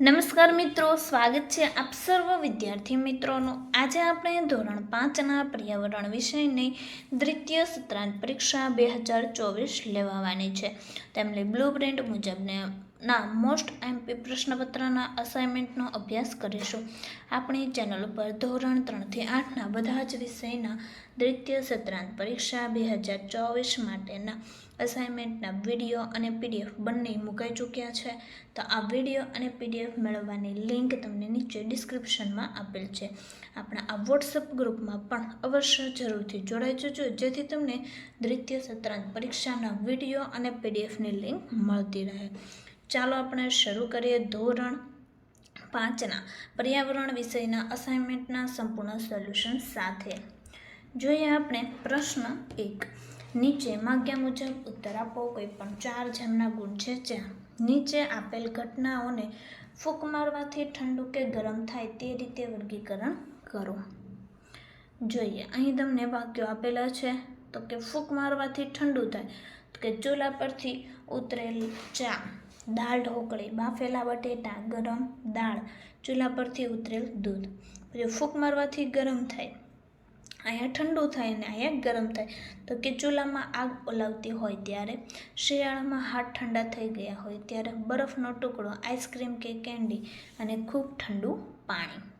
નમસ્કાર મિત્રો, સ્વાગત છે આપ સર્વ વિદ્યાર્થી મિત્રોનું. આજે આપણે ધોરણ પાંચના પર્યાવરણ વિષયની દ્વિતીય સત્રાંત પરીક્ષા બે હજાર ચોવીસ લેવાવાની છે. તેમની બ્લુ પ્રિન્ટ મુજબને ના મોસ્ટ એમપી પ્રશ્નપત્રના અસાઇનમેન્ટનો અભ્યાસ કરીશું. આપણી ચેનલ ઉપર ધોરણ ત્રણથી આઠના બધા જ વિષયના દ્વિતીય સત્રાંત પરીક્ષા બે હજાર ચોવીસ માટેના અસાઇનમેન્ટના વીડિયો અને પીડીએફ બંને મુકાઈ ચૂક્યા છે. તો આ વીડિયો અને પીડીએફ મેળવવાની લિંક તમને નીચે ડિસ્ક્રિપ્શનમાં આપેલ છે. આપણા આ વોટ્સઅપ ગ્રુપમાં પણ અવશ્ય જરૂરથી જોડાઈ જજો, જેથી તમને દ્વિતીય સત્રાંત પરીક્ષાના વીડિયો અને પીડીએફની લિંક મળતી રહે. ચાલો આપણે શરૂ કરીએ ધોરણ પાંચના, પર્યાવરણ વિષયના અસાઇનમેન્ટના સંપૂર્ણ સોલ્યુશન સાથે. જોઈએ આપણે પ્રશ્ન એક, નીચે માગ્યા મુજબ ઉત્તર આપો કોઈ પણ ચાર જેમના ગુણ છે જ્યાં નીચે આપેલ ઘટનાઓને ફૂંક મારવાથી ઠંડુ કે ગરમ થાય તે રીતે વર્ગીકરણ કરો. જોઈએ, અહીં તમને વાક્યો આપેલા છે, તો કે ફૂંક મારવાથી ઠંડુ થાય, તો કે ચૂલા પરથી ઉતરેલ ચા. દાળ ઢોકળી, બાફેલા બટેટા, ગરમ દાળ, ચૂલા પરથી ઉતરેલ દૂધ. પછી ફૂંક મારવાથી ગરમ થાય. અહીંયા ઠંડુ થાય ને અહીંયા ગરમ થાય. તો કે ચૂલામાં આગ ઓલાવતી હોય ત્યારે શિયાળામાં હાથ ઠંડા થઈ ગયા હોય ત્યારે બરફનો ટુકડો, આઈસ્ક્રીમ કે કેન્ડી અને ખૂબ ઠંડુ પાણી.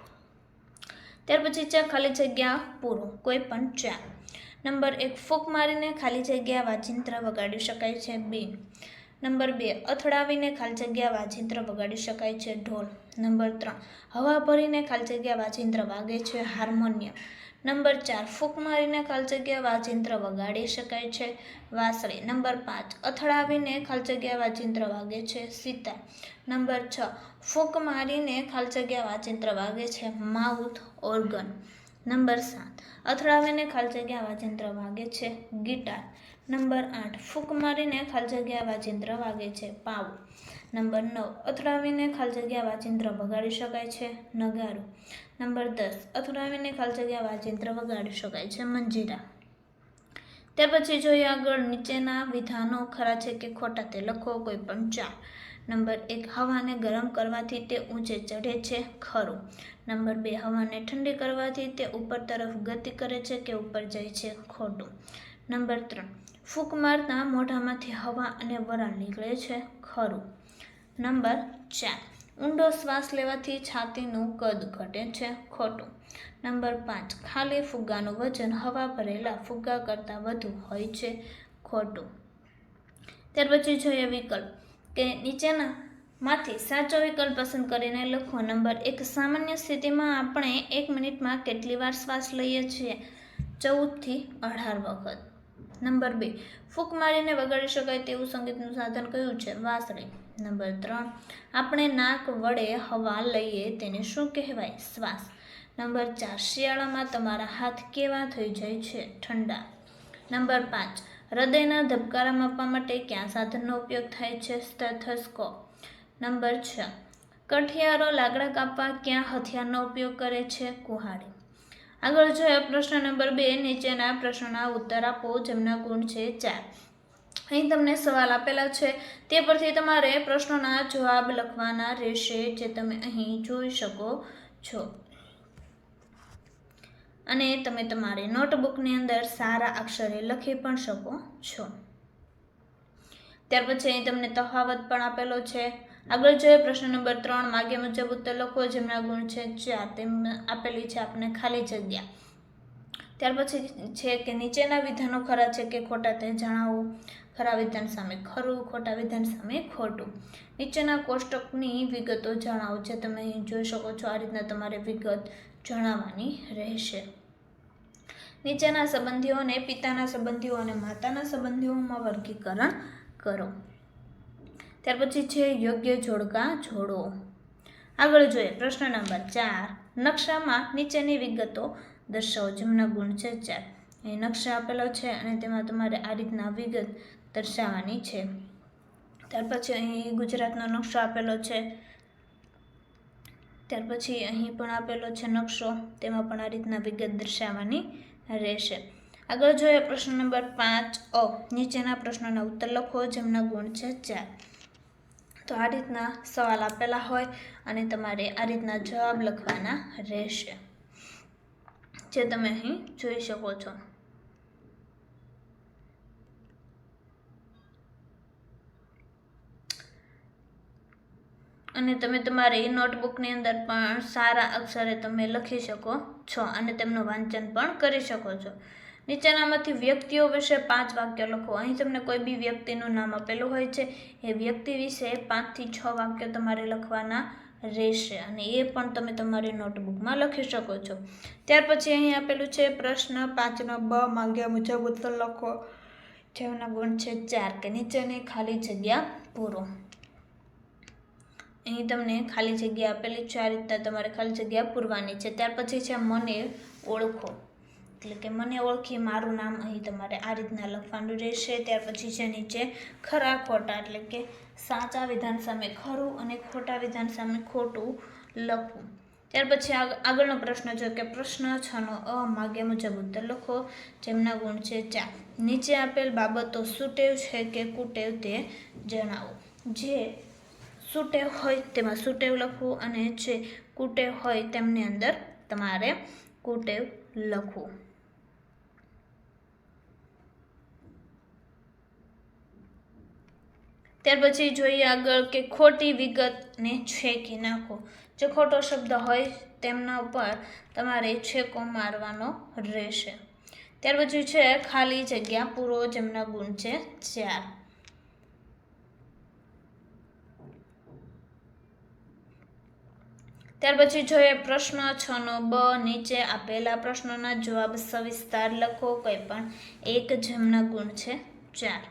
ત્યાર પછી છે ખાલી જગ્યા પૂરું, કોઈ પણ ચાર નંબર એક, ફૂંક મારીને ખાલી જગ્યા વાજિંત્ર વગાડી શકાય છે બે નંબર બે, અથડાવીને ખાલી જગ્યા વાજિંત્ર વગાડી શકાય છે ઢોલ. નંબર ત્રણ, હવા ભરીને ખાલી જગ્યા વાજિંત્ર વાગે છે હાર્મોનિયમ. નંબર ચાર ફૂંક મારીને ખાલી જગ્યા વાજિંત્ર વગાડી શકાય છે. વાંસળી, નંબર પાંચ, અથડાવીને ખાલી જગ્યા વાજિંત્ર વાગે છે. સીતા, નંબર છ ફૂંક મારીને ખાલી જગ્યા વાજિંત્ર વાગે છે. માઉથ, ઓર્ગન, નંબર સાત, અથડાવીને ખાલી જગ્યા વાજિંત્ર વાગે છે. ગિટાર, નંબર આઠ ફૂંક મારીને ખાલી જગ્યા વાજિંત્ર વાગે છે. પાવ નંબર નવ, અથડાવીને ખાલી જગ્યા વાજિંત્ર વગાડી શકાય છે, નગારું. નંબર દસ, અથડાવીને ખાલી જગ્યા વાજિંત્ર વગાડી શકાય છે, મંજીરા. ત્યાર પછી જોઈએ આગળ નીચેના વિધાનો ખરા છે કે ખોટા તે લખો કોઈ પણ ચાર. નંબર એક, હવાને ગરમ કરવાથી તે ઊંચે ચઢે છે, ખરું. નંબર બે, હવાને ઠંડી કરવાથી તે ઉપર તરફ ગતિ કરે છે કે ઉપર જાય છે, ખોટું. નંબર ત્રણ, ફૂંક મારતા મોઢામાંથી હવા અને વરાળ નીકળે છે, ખરું. નંબર ચાર. ઊંડો શ્વાસ લેવાથી છાતીનું કદ ઘટે છે ખોટું. નંબર પાંચ. ખાલી ફુગ્ગાનું વજન હવા ભરેલા ફુગ્ગા કરતાં વધુ હોય છે ખોટું. ત્યાર પછી જોઈએ વિકલ્પ. કે નીચેના માંથી સાચો વિકલ્પ પસંદ કરીને લખો. નંબર એક. સામાન્ય સ્થિતિમાં આપણે એક મિનિટમાં કેટલી વાર શ્વાસ લઈએ છીએ? ચૌદથી અઢાર વખત. નંબર બે. ફૂંક મારીને વગાડી શકાય તેવું સંગીતનું સાધન કયું છે? વાંસળી. નંબર ત્રણ, આપણે નાક વડે હવા લઈએ તેને શું કહેવાય? શ્વાસ. નંબર ચાર, શિયાળામાં તમારા હાથ કેવા થઈ જાય છે? ઠંડા. નંબર પાંચ, હૃદયના ધબકારા માપવા માટે ક્યાં સાધનનો ઉપયોગ થાય છે? સ્ટેથોસ્કોપ. નંબર છ, કઠિયારો લાકડા કાપવા ક્યાં હથિયારનો ઉપયોગ કરે છે? કુહાડી. આગળ જોઈએ પ્રશ્ન નંબર બે, નીચેના પ્રશ્નના ઉત્તર આપો, જેમના ગુણ છે ચાર. અહીં તમને સવાલ આપેલા છે, તે પરથી તમારે પ્રશ્નોના જવાબ લખવાના રહેશે, જે તમે અહીં જોઈ શકો છો. અને તમે તમારી નોટબુકની અંદર સારા અક્ષરે લખી પણ શકો છો. ત્યાર પછી અહીં તમને તફાવત પણ આપેલો છે. આગળ જોઈએ પ્રશ્ન નંબર ત્રણ, માગ્યા મુજબ ઉત્તર લખો જેમના ગુણ છે ચાર તેમ આપેલી છે આપણે ખાલી જગ્યા. ત્યાર પછી છે કે નીચેના વિધાનો ખરા છે કે ખોટા તે જણાવો. ખરા વિધાન સામે ખરું, ખોટા વિધાન સામે ખોટું. નીચેના કોષ્ટકની વિગતો જણાવો જે તમે જોઈ શકો છો. આ રીતના તમારે વિગત જણાવવાની રહેશે. નીચેના સંબંધીઓને પિતાના સંબંધીઓ અને માતાના સંબંધીઓમાં વર્ગીકરણ કરો. ત્યાર પછી છે યોગ્ય જોડકા જોડો. આગળ જોઈએ પ્રશ્ન નંબર ચાર. નકશામાં નીચેની વિગતો દર્શાવો જેમના ગુણ છે ચાર. અહીં નકશા આપેલો છે અને તેમાં તમારે આ રીતના વિગત દર્શાવવાની છે. ત્યાર પછી અહીં ગુજરાતનો નકશો આપેલો છે. ત્યાર પછી અહીં પણ આપેલો છે નકશો. તેમાં પણ આ રીતના વિગત દર્શાવવાની રહેશે. આગળ જોઈએ પ્રશ્ન નંબર પાંચ અ. નીચેના પ્રશ્નોના ઉત્તર લખો. જેમના ગુણ છે ચાર. તો આ રીતના સવાલ આપેલા હોય અને તમારે આ રીતના જવાબ લખવાના રહેશે. જે તમે અહીં જોઈ શકો છો. અને તમે તમારી નોટબુકની અંદર પણ સારા અક્ષરે તમે લખી શકો છો અને તેમનું વાંચન પણ કરી શકો છો. નીચેનામાંથી વ્યક્તિઓ વિશે પાંચ વાક્ય લખો. અહીં તમને કોઈ બી વ્યક્તિનું નામ આપેલું હોય છે. એ વ્યક્તિ વિશે પાંચથી છ વાક્યો તમારે લખવાના રહેશે. અને એ પણ તમે તમારી નોટબુકમાં લખી શકો છો. ત્યાર પછી અહીં આપેલું છે, પ્રશ્ન પાંચનો બ માંગ્યા મુજબ ઉત્તર લખો. જેમના ગુણ છે ચાર, કે નીચેની ખાલી જગ્યા પૂરો. અહીં તમને ખાલી જગ્યા આપેલી છે. આ રીતના તમારે ખાલી જગ્યા પૂરવાની છે. ત્યાર પછી છે મને ઓળખો. એટલે કે મને ઓળખી મારું નામ અહીં તમારે આ રીતના લખવાનું રહેશે. ત્યાર પછી છે નીચે ખરા ખોટા એટલે કે સાચા વિધાન સામે ખરું અને ખોટા વિધાન સામે ખોટું લખવું. ત્યાર પછી આગ- આગળનો પ્રશ્ન છે કે પ્રશ્ન છનો અ માગ્યા મુજબ ઉત્તર લખો. જેમના ગુણ છે ચા નીચે આપેલ બાબતો સુટેવ છે કે કુટેવ તે જણાવો. જે સુટેવ હોય તેમાં સુટેવ લખવું અને જે કુટેવ હોય તેમની અંદર તમારે કુટેવ લખવું. ત્યાર પછી જોઈએ આગળ કે ખોટી વિગતને છેકી નાખો. જે ખોટો શબ્દ હોય તેમના ઉપર તમારે છેકો મારવાનો રહેશે. ત્યાર પછી છે ખાલી જગ્યા પૂરો જેમના ગુણ છે ચાર. ત્યાર પછી જોઈએ પ્રશ્ન છનો બ. નીચે આપેલા પ્રશ્નોના જવાબ સવિસ્તાર લખો. કોઈ પણ એક જેમના ગુણ છે ચાર.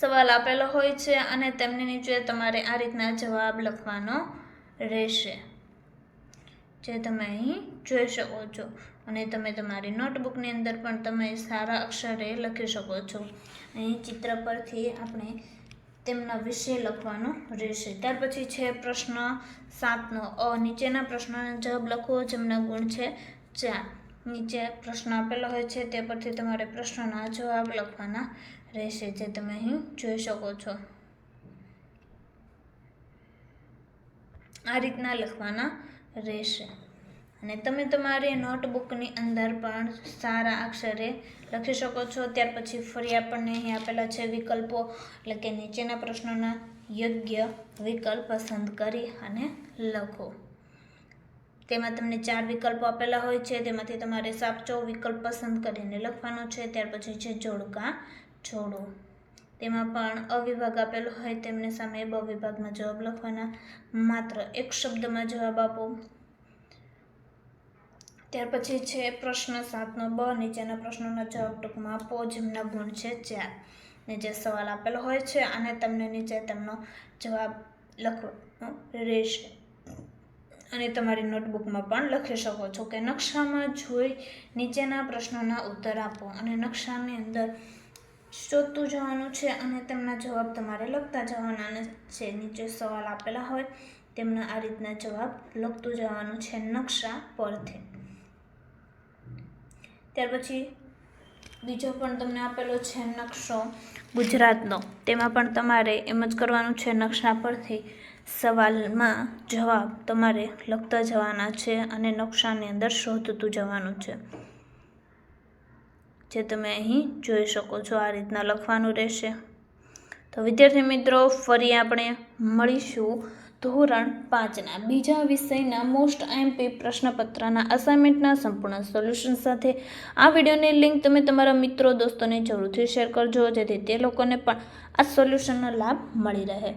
સવાલ આપેલો હોય છે અને તેમની નીચે તમારે આ રીતના જવાબ લખવાનો રહેશે. જે તમે અહીં જોઈ શકો છો અને તમે તમારી નોટબુકની અંદર પણ તમે સારા અક્ષરે લખી શકો છો. અહીં ચિત્ર પરથી આપણે તેમના વિશે લખવાનું રહેશે. ત્યાર પછી છે પ્રશ્ન સાતનો. અ, નીચેના પ્રશ્નોનો જવાબ લખો, જેમના ગુણ છે ચાર. નીચે પ્રશ્ન આપેલો હોય છે, તે પરથી તમારે પ્રશ્નના જવાબ લખવાના રહેશે, જે તમે અહીં જોઈ શકો છો. આ રીતના લખવાના રહેશે. અને તમે તમારી નોટબુકની અંદર પણ સારા અક્ષરે લખી શકો છો. ત્યાર પછી ફરી આપણને અહીં આપેલા છે વિકલ્પો, એટલે કે નીચેના પ્રશ્નોના યોગ્ય વિકલ્પ પસંદ કરી અને લખો. તેમાં તમને ચાર વિકલ્પો આપેલા હોય છે. તેમાંથી તમારે સાપચો વિકલ્પ પસંદ કરીને લખવાનો છે. ત્યાર પછી છે જોડકા. જોડો. તેમાં પણ અવિભાગ આપેલો હોય તેમને સામે બ વિભાગમાં જવાબ લખવાના. માત્ર એક શબ્દમાં જવાબ આપો. ત્યાર પછી છે પ્રશ્ન સાતનો. બ નીચેના પ્રશ્નોના જવાબ ટૂંકમાં આપો, જેમના ગુણ છે ચાર. ને જે સવાલ આપેલો હોય છે અને તમને નીચે તેમનો જવાબ લખવાનો રહેશે. અને તમારી નોટબુકમાં પણ લખી શકો છો કે નકશામાં જોઈ નીચેના પ્રશ્નોના ઉત્તર આપો અને નકશાની અંદર શોધતું જવાનું છે અને તેમના જવાબ તમારે લખતા જવાના છે નીચે સવાલ આપેલા હોય તેમના આ રીતના જવાબ લખતું જવાનું છે નકશા પરથી. ત્યાર પછી બીજો પણ તમને આપેલો છે નકશો ગુજરાતનો. તેમાં પણ તમારે એમ જ કરવાનું છે નકશા પરથી. સવાલમાં જવાબ તમારે લખતા જવાના છે અને નકશાની અંદર શોધતું જવાનું છે. જે તમે અહીં જોઈ શકો છો આ રીતના લખવાનું રહેશે. તો વિદ્યાર્થી મિત્રો, ફરી આપણે મળીશું ધોરણ પાંચના બીજા વિષયના મોસ્ટ આઈએમપી પ્રશ્નપત્રના અસાઇનમેન્ટના સંપૂર્ણ સોલ્યુશન સાથે. આ વિડીયોની લિંક તમે તમારા મિત્રો, દોસ્તોને જરૂરથી શેર કરજો, જેથી તે લોકોને પણ આ સોલ્યુશનનો લાભ મળી રહે.